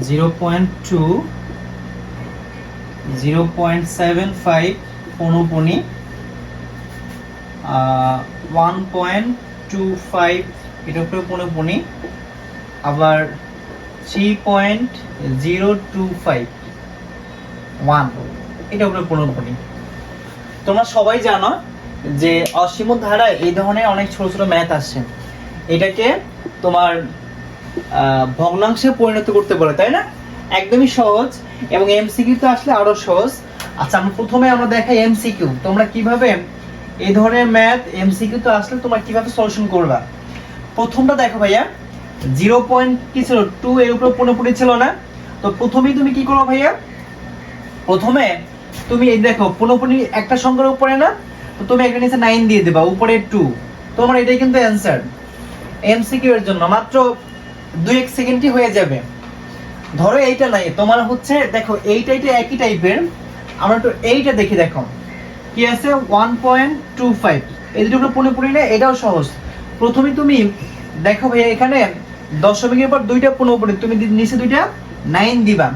Zero point two, zero point seven five পনুপনি one point two five এটা উপরে পনুপনি আবার three point zero two five one এটা উপরে পনুপনি তোমরা সবাই জানো যে অসীম ধারায় এই ধরনের অনেক ছোট ছোট ম্যাথ আসছে। এটাকে তোমার ভগ্নাংশে পরিণত করতে বলে, তাই না? একদমই সহজ, এবং এমসিকিউ তো আসলে আরও সহজ। আচ্ছা আমরা প্রথমে আমরা দেখাই এমসিকিউ তোমরা কীভাবে এই ধরনের ম্যাথ এমসিকিউ তো আসলে তোমরা কীভাবে সলিউশন করবা? প্রথমটা দেখো ভাইয়া। জিরো পয়েন্ট কি ছিল? টু এর উপরে পুরোপুরি ছিল না। তো প্রথমেই তুমি কি করো ভাইয়া? প্রথমে তুমি এই দেখো, পুরোপুরি একটা সংখ্যার উপরে না, তো তুমি একটা নিচে নাইন দিয়ে দেবা, উপরে টু তোমার এটাই কিন্তু অ্যান্সার এমসিকিউ এর জন্য, মাত্র দুই এক সেকেন্ডই হয়ে যাবে। ধরো এইটা নাই, তোমার হচ্ছে, দেখো এইটা এটা একই টাইপের আমরা একটু এইটা দেখি, দেখো। কি আছে? ওয়ান পয়েন্ট টু ফাইভ এই দুটো পুরোপুরি না, এটাও সহজ। প্রথমে তুমি, দেখো ভাই এখানে, দশমিকের পর দুইটা পুরোপুরি তুমি নিচে দুইটা নাইন দিবা।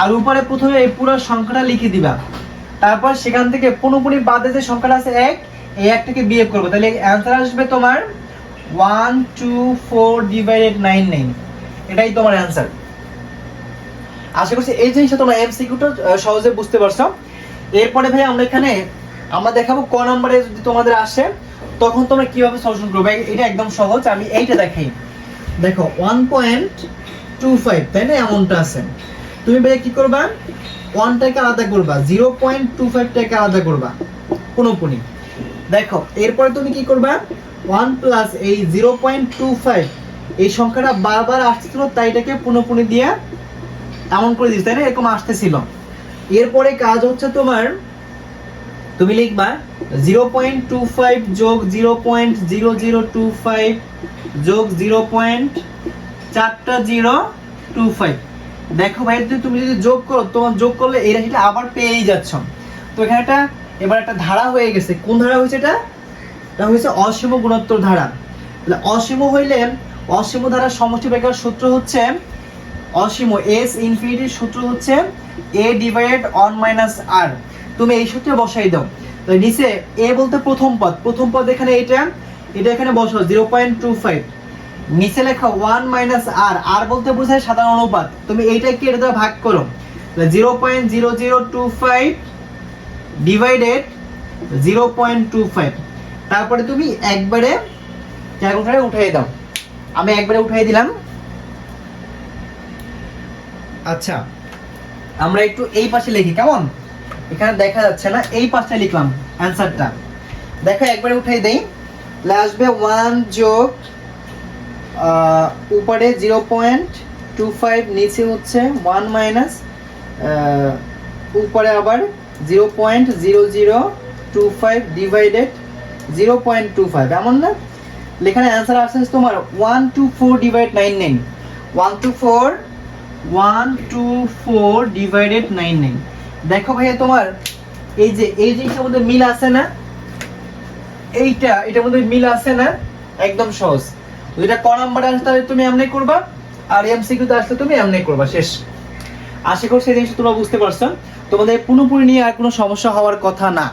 আর উপরে প্রথমে এই পুরো সংখ্যাটা লিখে দিবা। তারপর সেখান থেকে পুরোপুরি বাদে যে সংখ্যাটা আছে এক, এই একটাকে বিয়োগ করব। তাহলে অ্যান্সার আসবে তোমার one two four divided nine nine এটাই তোমার অ্যান্সার আশা করছি এই জিনিসটা তোমরা এমসিকিউটা সহজে বুঝতে পারছ। এরপরে ভাই আমরা এখানে, আমরা দেখাবো ক নম্বরে যদি তোমাদের আসে, তখন তোমরা কীভাবে সলিউশন করবে? এটা একদম সহজ, আমি এইটা দেখাই। দেখো ওয়ান পয়েন্ট টু ফাইভ তাই না? এমনটা আছে। তুমি ভাই কি করবা? ওয়ানটাকে আলাদা করবা জিরো পয়েন্ট টু ফাইভটাকে আলাদা করবা পুনঃপুনি দেখো, এরপরে তুমি কি করবা? ওয়ান প্লাস এই জিরো পয়েন্ট টু ফাইভ এই সংখ্যাটা বারবার আসছিল তাই এটাকে পুনঃপুনি দিয়ে এমন করে দিস তাই না? এরকম আসতেছিল। এরপরে কাজ হচ্ছে তোমার, তুমি লিখবা জিরো পয়েন্ট টু ফাইভ যোগ zero point zero zero two five যোগ জিরো পয়েন্ট চারটা জিরো টু ফাইভ দেখো ভাই তুমি যদি যোগ করো, তোমার যোগ করলে এই রাশিটা আবার পেয়েই যাচ্ছ। তো এখানে একটা এবার একটা ধারা হয়ে গেছে। কোন ধারা হয়েছে এটা? এটা হয়েছে অসীম গুণোত্তর ধারা। তাহলে অসীম হইলে অসীম ধারার সমষ্টি বেকার সূত্র হচ্ছে অসীম এস ইনফিনিটির সূত্র হচ্ছে A divided on minus R তুমি এই সূত্রে বসাই দাও। তো নিচে এ বলতে প্রথম পদ। প্রথম পদ এখানে এটা এটা এখানে বসাও জিরো পয়েন্ট টু ফাইভ নিচে লেখা ওয়ান মাইনাস আর আর বলতে বোঝায় সাধারণ অনুপাত। তুমি এইটাকে এটা দ্বারা ভাগ করো। Zero point zero zero two five divided zero point two five তারপরে তুমি একবারে ক্যালকুলেটারে উঠিয়ে দাও। আমি একবারে উঠিয়ে দিলাম। আচ্ছা। আমরা একটু এই পাশে লিখি কেমন? এখানে দেখা যাচ্ছে না এই পাশে লিখলাম অ্যান্সারটা। দেখো একবারে উঠাই দেই। আসবে ওয়ান যোগ উপরে জিরো পয়েন্ট টু ফাইভ নিচে হচ্ছে ওয়ান মাইনাস উপরে আবার zero point zero zero two five divided zero point two five. এমন না? এখানে অ্যান্সার আসছে তোমার one two four divide nine nine one two four one two four divided nine nine দেখো ভাইয়া তোমার, এই যে, এই জিনিসটার মধ্যে মিল আছে না? এইটা, এটার মধ্যে মিল আছে না? একদম সহজ। যেটা ক নাম্বারে আসলে তাহলে তুমি এমনি করবা, আর এমসিকিউতে আসলে তুমি এমনি করবা, শেষ। আশা করছি এই জিনিসটা তোমরা বুঝতে পারছ। তোমাদের পুরোপুরি নিয়ে আর কোনো সমস্যা হওয়ার কথা না।